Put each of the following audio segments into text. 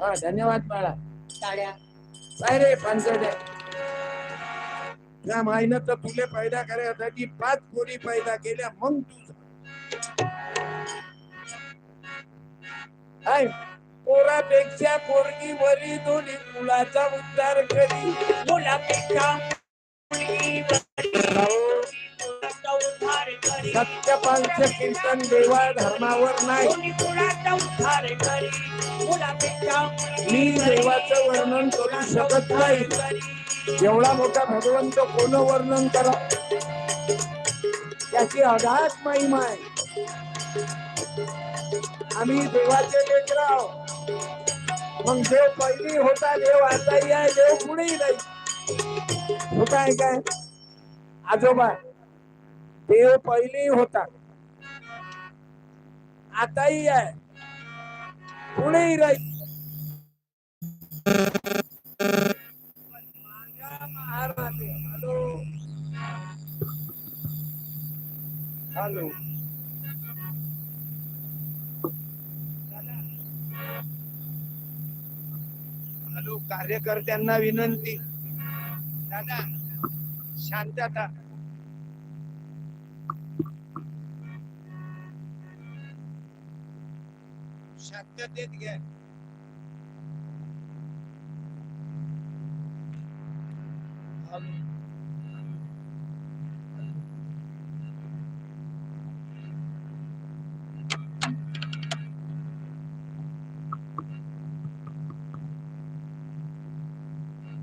हा धन्यवाद बाळा. टाळ्या. काय रे पंचडे त्या माईनं तर तुले पैदा करायसाठी पाच कोरी पैदा केल्या मग तू काय पोरापेक्षा पोरगी वरी दोन्ही मुलाचा उद्धार करी. मुलापेक्षा सत्यपालचं कीर्तन देवा धर्मावर नाही. उद्धार करी. मुलापेक्षा मी देवाचं वर्णन करू शकत नाही. एवढा मोठा भगवंत कोण वर्णन करा? त्याची अगाध महिमा आहे. आम्ही देवाचे लेकराव मग देव पहिली होता देव आताही आहे देव पुढेही नाही. होता आहे काय? आजोबा देव पहिली होता. आताही आहे. पुढेही राहील. माझ्या हॅलो हॅलो. हॅलो कार्यकर्त्यांना विनंती. दादा शांतता. शांततेत घ्या. हॅलो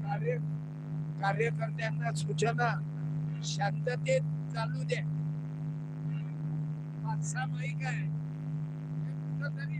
कार्य कार्यकर्त्यांना सूचना. शांततेत चालू द्या. पाचसा माईक आहे. हे कुठंतरी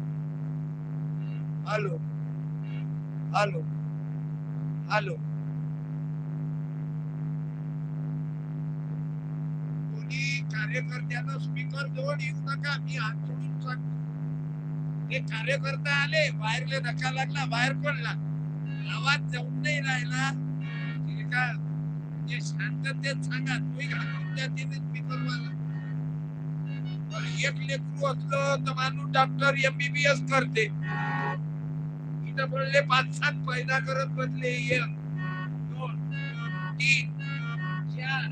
Aló. Aló. Aló. कोणी कार्यकर्त्यांना स्पीकर जवळ येऊ नका मी हात सोडून सांगतो ते कार्यकर्ता आले बाहेरले धक्का लागला बाहेर पडला आवाज जाऊन नाही राहिला ते का जे शांततेत सांगा तुम्ही घालून द्या तिने स्पीकर वाला एक लेकरू असलं तर माणूस डॉक्टर एमबीबीएस करते तिथं बोलले पाच सात पैदा करत बसले एक दोन तीन चार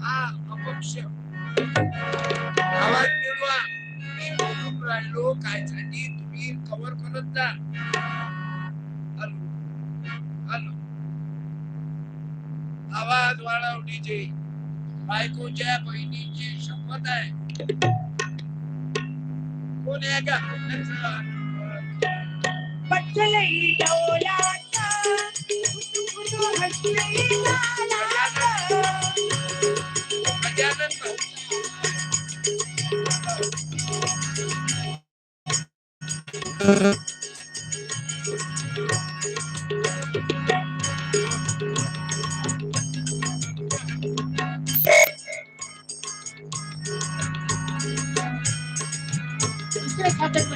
हा अपक्ष. आवाज मिळवा मी बोलून राहिलो काय साठी तुम्ही कव्हर करत जा. Hello hello. आवाज वाढव बायकोच्या बहिणीची शपथ आहे. कोण आहे का? बचलई डोलाचा, कुटुकुटु हसलई लालाचा. गजानन भाऊ दुसरं chocolate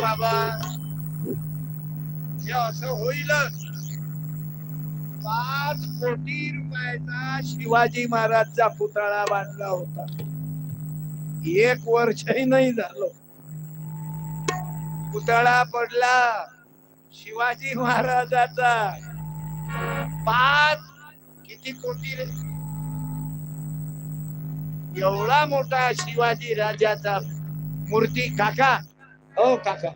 बाबा हे असं होईलच. पाच कोटी रुपयाचा शिवाजी महाराजचा पुतळा बांधला होता. एक वर्षही नाही झालं. पुतळा पडला. शिवाजी महाराजाचा. पाच किती कोटी रे? एवढा मोठा शिवाजी राजाचा मूर्ती. काका. हो काका.